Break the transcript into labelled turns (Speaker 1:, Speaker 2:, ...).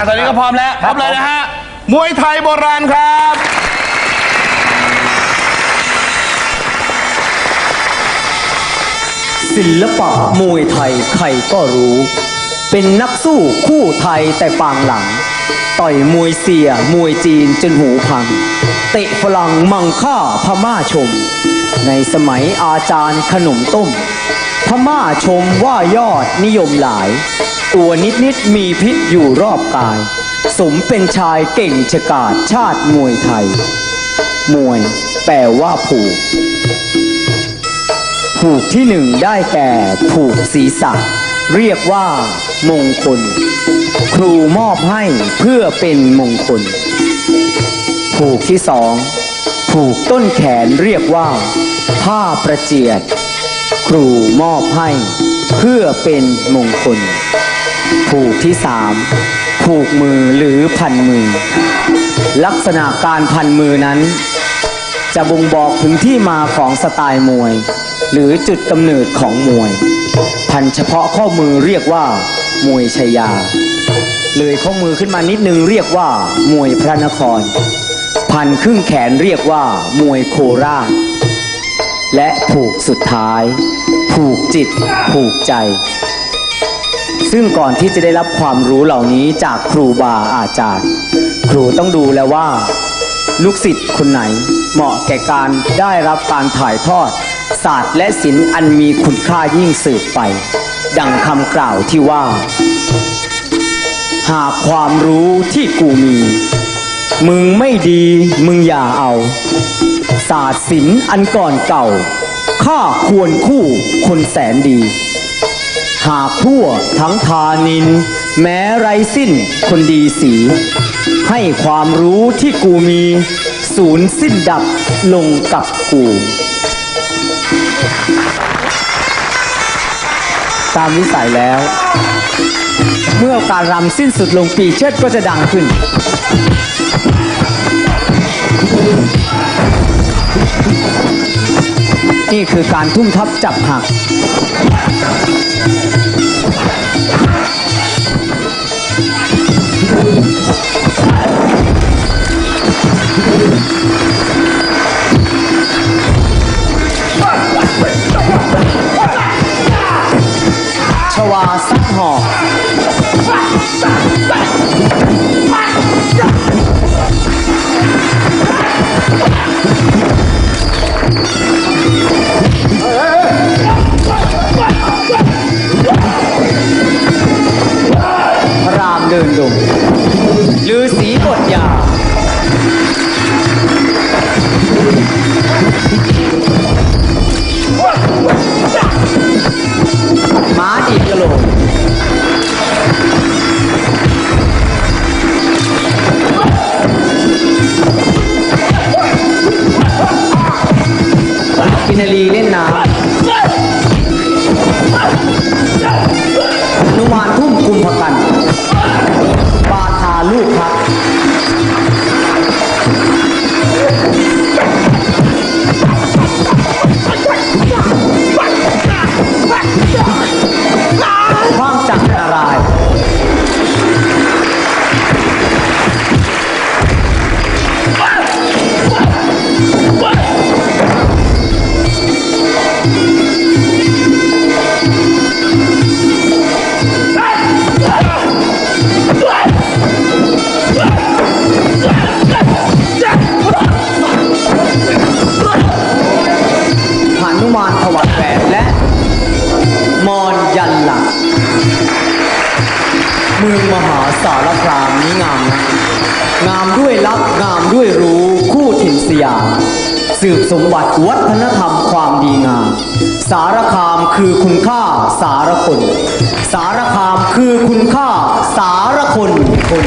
Speaker 1: ะตอนนี้ก็พร้อมแล้วพร้อมเลยนะฮะมวยไทยโบราณครับ
Speaker 2: ศิลปะมวยไทยใครก็รู้ เป็นนักสู้คู่ไทยแต่ปางหลัง ต่อยมวยเสียมวยจีนจนหูพัง เตะฝรั่งมังค่าพม่าชม ในสมัยอาจารย์ขนมต้ม พม่าชมว่ายอดนิยมหลาย ตัวนิดนิดมีพิษอยู่รอบกาย สมเป็นชายเก่งฉกาจชาติมวยไทย มวยแปลว่าผูก ผูกที่หนึ่งได้แก่ผูกศีรษะ เรียกว่า มงคล ครูมอบให้เพื่อเป็นมงคล ผูกที่สองผูกต้นแขนเรียกว่า ผ้าประเจียด ครูมอบให้ เพื่อเป็นมงคล ผูกที่สามผูกมือหรือพันมือ ลักษณะการพันมือนั้น จะบ่งบอกถึงที่มาของสไตล์มวย หรือจุดกำเนิดของมวย พันเฉพาะข้อมือเรียกว่า มวยชายา เลยข้อมือขึ้นมานิดนึงเรียกว่า มวยพระนคร พันครึ่งแขนเรียกว่า มวยโคราช และผูกสุดท้าย ผูกจิต ผูกใจ ซึ่งก่อนที่จะได้รับความรู้เหล่านี้จากครูบาอาจารย์ ครูต้องดูแล้วว่า ลูกศิษย์คนไหนเหมาะแก่การได้รับการถ่ายทอด ศาสตร์และศิลป์อันมีคุณค่ายิ่งสืบไป ดังคำกล่าวที่ว่า หากความรู้ที่กูมี มึงไม่ดีมึงอย่าเอา ศาสตร์ศิลป์อันก่อนเก่า ข้าควรคู่คนแสนดี หากทั่วทั้งทานิน แม้ไรสิ้นคนดีสี ให้ความรู้ที่กูมี ศูนย์สิ้นดับลงกับกูตามวิสัยแล้ว เมื่อการรำสิ้นสุดลงปีเชิดก็จะดังขึ้น นี่คือการทุ่มทับจับหัก ชวาส ลือสีบทยาหมาดีกระโหลกกินรีเล่นน้ำ ยันหลัก เมืองมหาสารคามนี้งามนะงามด้วยลักงามด้วยรู้คู่ถิ่นสยามสืบสมบัติวัฒนธรรมความดีงาม สารคามคือคุณค่าสารคน สารคามคือคุณค่าสารคนคน